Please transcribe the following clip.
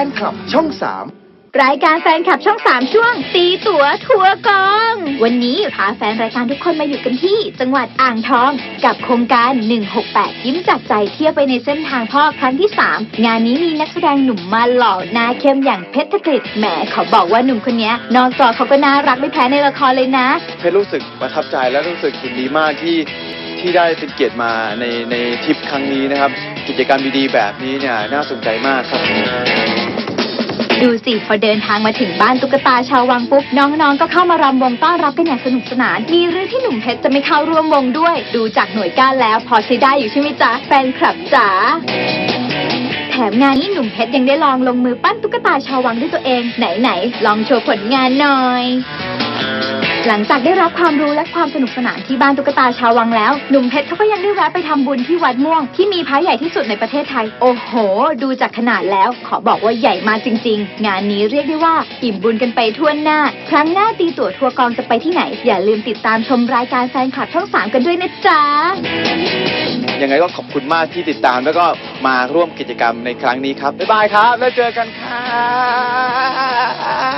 แฟนคลับช่อง3รายการแฟนคลับช่อง 3 ช่วง ตีตั๋วทัวร์กอง วันนี้พาแฟนรายการทุกคนมาอยู่กันที่ จังหวัดอ่างทอง กับโครงการ 168 ยิ้มจากใจเที่ยวไปในเส้นทางพ่อครั้งที่ 3 งานนี้มีนักแสดงหนุ่มมาหล่อหน้าเข้มอย่างเพชรธกฤษแหมขอบอกว่าหนุ่มคนนี้นอกจอเขาก็น่ารักไม่แพ้ในละครเลยนะเพชรรู้สึกประทับใจและรู้สึกยินดีมากที่ที่ได้เป็นเกียรติมาในในทริปครั้งนี้นะครับ กิจกรรมดีๆแบบนี้เนี่ยน่าสนใจมากครับ ดูสิพอเดินทางมาถึงบ้านตุ๊กตาชาววังปุ๊บน้องๆ ก็เข้ามารำวงต้อนรับกันอย่างสนุกสนาน มีเรื่องที่หนุ่มเพชรจะไม่เข้าร่วมวงด้วย ดูจากหน่วยก้านแล้วพอใช้ได้อยู่ใช่ไหมจ๊ะแฟนคลับจ๋าแถมงานนี้หนุ่มเพชรยังได้ลองลงมือปั้นตุ๊กตาชาววังด้วยตัวเอง ไหนๆลองโชว์ผลงานหน่อย หลังจากได้รับความรู้และความสนุกสนานที่บ้านตุ๊กตาชาววังแล้ว หนุ่มเพชรเขาก็ยังได้แวะไปทำบุญที่วัดม่วง ที่มีพระใหญ่ที่สุดในประเทศไทย โอ้โห ดูจากขนาดแล้ว ขอบอกว่าใหญ่มากจริง ๆ งานนี้เรียกได้ว่าอิ่มบุญกันไปทั่วหน้า ครั้งหน้าตีตั๋วทัวร์กองจะไปที่ไหน อย่าลืมติดตามชมรายการแฟนคลับช่อง3กันด้วยนะจ๊ะ ยังไงก็ขอบคุณมากที่ติดตามแล้วก็มาร่วมกิจกรรมในครั้งนี้ครับ บ๊ายบายครับ แล้วเจอกันครับ